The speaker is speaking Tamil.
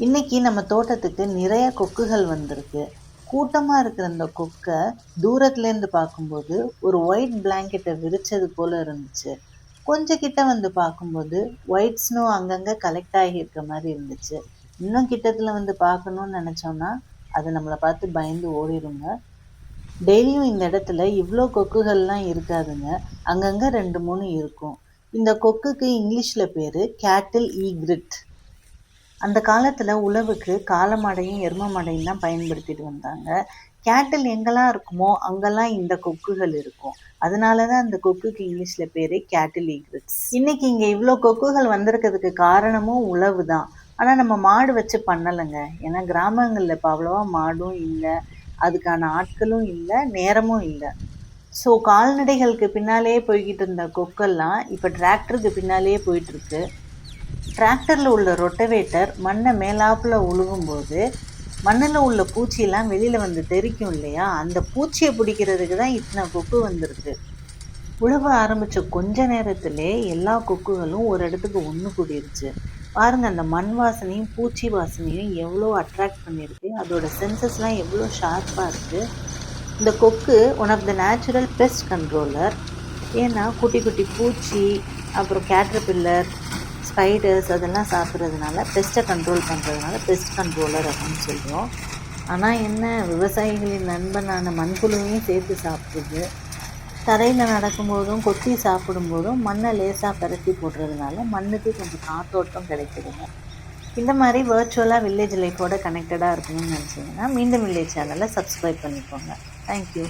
இன்னைக்கு நம்ம தோட்டத்துக்கு நிறைய கொக்குகள் வந்திருக்கு. கூட்டமாக இருக்கிற அந்த கொக்கை தூரத்துலேருந்து பார்க்கும்போது ஒரு ஒயிட் பிளாங்கெட்டை விரிச்சது போல இருந்துச்சு. கொஞ்சம் கிட்ட வந்து பார்க்கும்போது ஒயிட் ஸ்னோ அங்கங்கே கலெக்ட் ஆகியிருக்க மாதிரி இருந்துச்சு. இன்னும் கிட்டத்தில் வந்து பார்க்கணுன்னு நினச்சோன்னா அது நம்மளை பார்த்து பயந்து ஓடிடுங்க. டெய்லியும் இந்த இடத்துல இவ்வளோ கொக்குகள்லாம் இருக்காதுங்க. அங்கங்கே ரெண்டு மூணு இருக்கும். இந்த கொக்குக்கு இங்கிலீஷில் பேர் கேட்டில் ஈக்ரிட் அந்த காலத்தில் உழவுக்கு காளமாடையும் எரும மாடையும் தான் பயன்படுத்திட்டு வந்தாங்க. கேட்டில் எங்கெல்லாம் இருக்குமோ அங்கெல்லாம் இந்த கொக்குகள் இருக்கும். அதனால தான் அந்த கொக்குக்கு இங்கிலீஷில் பேர் கேட்டில் ஈக்ரிட்ஸ் இன்னைக்கு இங்கே இவ்வளோ கொக்குகள் வந்திருக்கிறதுக்கு காரணமும் உழவு தான். ஆனால் நம்ம மாடு வச்சு பண்ணலைங்க. ஏன்னா கிராமங்களில் இப்போ அவ்வளோவா மாடும் இல்லை. அதுக்கான ஆட்களும் இல்லை நேரமும் இல்லை. ஸோ கால்நடைகளுக்கு பின்னாலேயே போய்கிட்டு இருந்த கொக்கெல்லாம் இப்போ டிராக்டருக்கு பின்னாலேயே போயிட்டுருக்கு டிராக்டரில் உள்ள ரொட்டவேட்டர் மண்ணை மேலாப்பில் உழுகும்போது மண்ணில் உள்ள பூச்சியெல்லாம் வெளியில் வந்து தெரிக்கும் இல்லையா? அந்த பூச்சியை பிடிக்கிறதுக்கு தான் இத்தனை கொக்கு வந்திருக்கு. உழவ ஆரம்பித்த கொஞ்ச நேரத்திலே எல்லா கொக்குகளும் ஒரு இடத்துக்கு ஒன்று கூடிருச்சு. பாருங்கள் அந்த மண் வாசனையும் பூச்சி வாசனையும் எவ்வளோ அட்ராக்ட் பண்ணியிருக்கு அதோட சென்சஸ்லாம் எவ்வளோ ஷார்ப்பாக இருக்குது இந்த கொக்கு one of the natural best controller ஏன்னா குட்டி குட்டி பூச்சி அப்புறம் கேட்ரபில்லர் ஸ்பைடர்ஸ் அதெல்லாம் சாப்பிட்றதுனால பெஸ்ட்டை கண்ட்ரோல் பண்ணுறதுனால பெஸ்ட் கண்ட்ரோலர் அப்படின்னு சொல்கிறோம் ஆனால் என்ன விவசாயிகளின் நண்பனான மண்புழுவையும் சேர்த்து சாப்பிடுது. தரையில் நடக்கும்போதும் கொத்தி சாப்பிடும்போதும் மண்ணை லேசாக பரத்தி போடுறதுனால மண்ணுக்கு கொஞ்சம் காத்தோட்டம் கிடைக்குதுங்க. இந்த மாதிரி வர்ச்சுவலாக வில்லேஜ் லைஃபோட கனெக்டடாக இருக்கணும்னு நினச்சிங்கன்னா மீண்டும் வில்லேஜ் சேனலை சப்ஸ்கிரைப் பண்ணிக்கோங்க. தேங்க்யூ